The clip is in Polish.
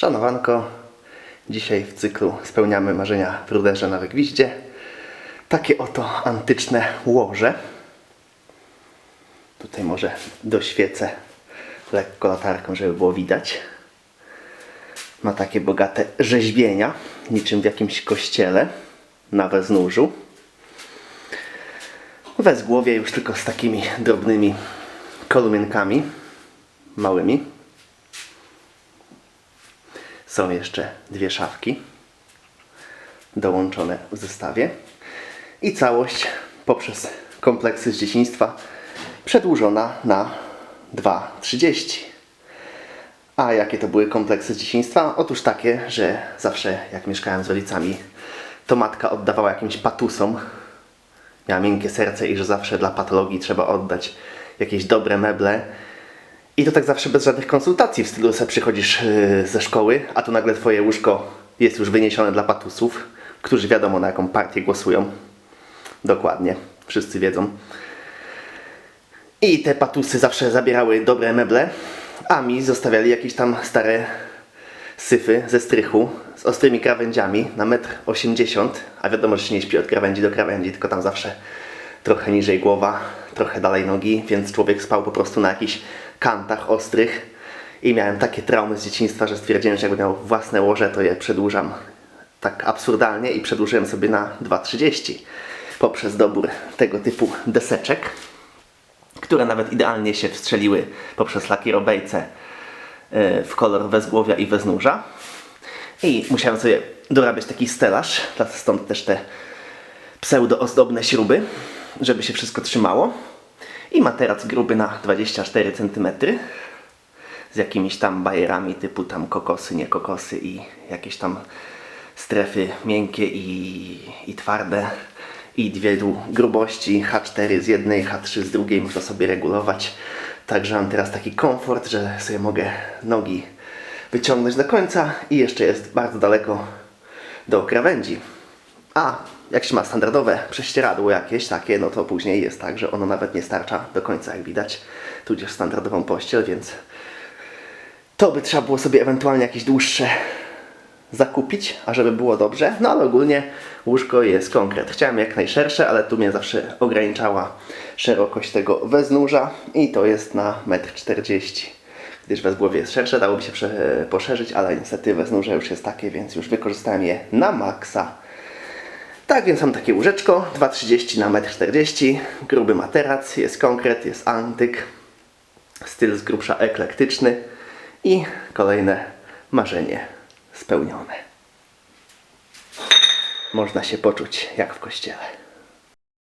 Szanowanko, dzisiaj w cyklu spełniamy marzenia w ruderze na wygwiździe. Takie oto antyczne łoże. Tutaj może doświecę lekko latarką, żeby było widać. Ma takie bogate rzeźbienia, niczym w jakimś kościele na weznużu. Wezgłowie już tylko z takimi drobnymi kolumienkami, małymi. Są jeszcze dwie szafki dołączone w zestawie i całość poprzez kompleksy z dzieciństwa przedłużona na 2,30. A jakie to były kompleksy z dzieciństwa? Otóż takie, że zawsze jak mieszkałem z rodzicami, to matka oddawała jakimś patusom. Miała miękkie serce i że zawsze dla patologii trzeba oddać jakieś dobre meble. I to tak zawsze bez żadnych konsultacji, w stylu sobie przychodzisz yy, ze szkoły, a tu nagle twoje łóżko jest już wyniesione dla patusów, którzy wiadomo na jaką partię głosują. Dokładnie, wszyscy wiedzą. I te patusy zawsze zabierały dobre meble, a mi zostawiali jakieś tam stare syfy ze strychu z ostrymi krawędziami na 1,80 m, a wiadomo, że się nie śpi od krawędzi do krawędzi, tylko tam zawsze trochę niżej głowa, trochę dalej nogi, więc człowiek spał po prostu na jakichś kantach ostrych i miałem takie traumy z dzieciństwa, że stwierdziłem, że jakbym miał własne łoże, to je przedłużam tak absurdalnie i przedłużyłem sobie na 2,30 poprzez dobór tego typu deseczek które nawet idealnie się wstrzeliły poprzez lakierobejce e, w kolor wezgłowia i weznurza. I musiałem sobie dorabiać taki stelaż, stąd też te pseudo-ozdobne śruby, żeby się wszystko trzymało. I materac gruby na 24 cm z jakimiś tam bajerami typu tam kokosy, nie kokosy i jakieś tam strefy miękkie i, i twarde i dwie grubości H4 z jednej, H3 z drugiej można sobie regulować. Także mam teraz taki komfort, że sobie mogę nogi wyciągnąć do końca i jeszcze jest bardzo daleko do krawędzi. A jak się ma standardowe prześcieradło jakieś takie, no to później jest tak, że ono nawet nie starcza do końca, jak widać, tudzież standardową pościel, więc to by trzeba było sobie ewentualnie jakieś dłuższe zakupić, a żeby było dobrze. No ale ogólnie łóżko jest konkret. Chciałem jak najszersze, ale tu mnie zawsze ograniczała szerokość tego weznurza i to jest na 1,40 m. Gdyż wezgłowie jest szersze, dałoby się poszerzyć, ale niestety weznurze już jest takie, więc już wykorzystałem je na maksa. Tak więc mam takie łóżeczko, 2,30 na 1,40 m, gruby materac, jest konkret, jest antyk, styl z grubsza eklektyczny i kolejne marzenie spełnione. Można się poczuć jak w kościele.